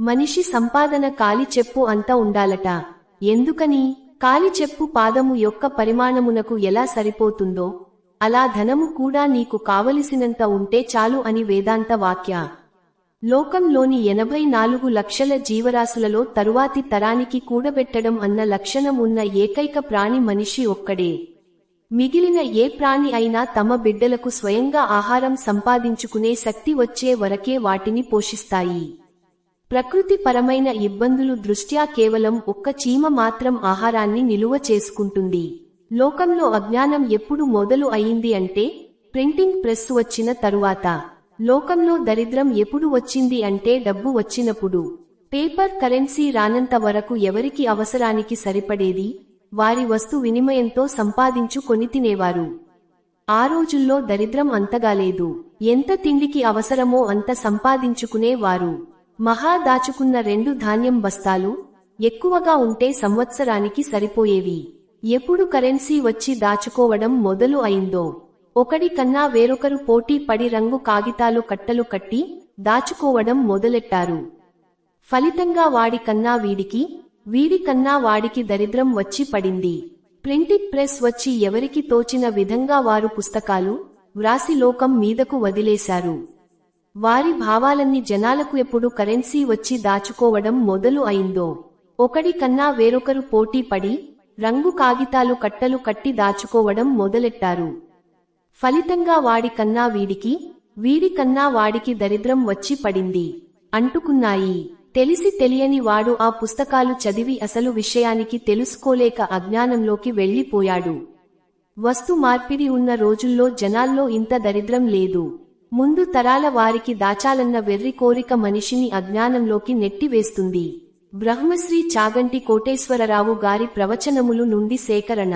మనిషి సంపాదన కాలి చెప్పు అంత ఉండాలట. ఎందుకని? కాలి చెప్పు పాదము యొక్క పరిమాణమునకు ఎలా సరిపోతుందో అలా ధనము కూడా నీకు కావలసినంత ఉంటే చాలు అని వేదాంత వాక్య. లోకంలోని ఎనభై నాలుగు లక్షల జీవరాశులలో తరువాతి తరానికి కూడబెట్టడం అన్న లక్షణం ఉన్న ఏకైక ప్రాణి మనిషి ఒక్కడే. మిగిలిన ఏ ప్రాణి అయినా తమ బిడ్డలకు స్వయంగా ఆహారం సంపాదించుకునే శక్తి వచ్చే వరకే వాటిని పోషిస్తాయి. ప్రకృతి పరమైన ఇబ్బందులు దృష్ట్యా కేవలం ఒక్క చీమ మాత్రం ఆహారాన్ని నిలువ చేసుకుంటుంది. లోకంలో అజ్ఞానం ఎప్పుడు మొదలు అయింది అంటే ప్రింటింగ్ ప్రెస్ వచ్చిన తరువాత. లోకంలో దరిద్రం ఎప్పుడు వచ్చింది అంటే డబ్బు వచ్చినప్పుడు. పేపర్ కరెన్సీ రానంత వరకు ఎవరికి అవసరానికి సరిపడేది? వారి వస్తు వినిమయంతో సంపాదించు కొని తినేవారు. ఆ రోజుల్లో దరిద్రం అంతగాలేదు ఎంత తిండికి అవసరమో అంత సంపాదించుకునేవారు. మహా దాచుకున్న రెండు ధాన్యం బస్తాలు ఎక్కువగా ఉంటే సంవత్సరానికి సరిపోయేవి. ఎప్పుడు కరెన్సీ వచ్చి దాచుకోవడం మొదలు అయిందో. ఒకడి కన్నా వేరొకరు పోటీ పడి రంగు కాగితాలు కట్టలు కట్టి దాచుకోవడం మొదలెట్టారు. ఫలితంగా వాడి కన్నా వీడికి వీడి కన్నా వాడికి దరిద్రం వచ్చి పడింది. ప్రింటింగ్ ప్రెస్ వచ్చి ఎవరికి తోచిన విధంగా వారు పుస్తకాలు వ్రాసి లోకం మీదకు వదిలేశారు. వారి భావాలన్నీ జనాలకు ఎప్పుడు కరెన్సీ వచ్చి దాచుకోవడం మొదలు అయిందో. ఒకడి కన్నా వేరొకరు పోటీ పడి రంగు కాగితాలు కట్టలు కట్టి దాచుకోవడం మొదలెట్టారు. ఫలితంగా వాడి కన్నా వీడికి వీడి కన్నా వాడికి దరిద్రం వచ్చి పడింది. అంటుకున్నాయి. తెలిసి తెలియని వాడు ఆ పుస్తకాలు చదివి అసలు విషయానికి తెలుసుకోలేక అజ్ఞానంలోకి వెళ్ళిపోయాడు వస్తు మార్పిడి ఉన్న రోజుల్లో జనాల్లో ఇంత దరిద్రం లేదు. ముందు తరాల వారికి దాచాలన్న వెర్రి కోరిక మనిషిని అజ్ఞానంలోకి నెట్టివేస్తుంది. బ్రహ్మశ్రీ చాగంటి కోటేశ్వరరావు గారి ప్రవచనములు నుండి సేకరణ.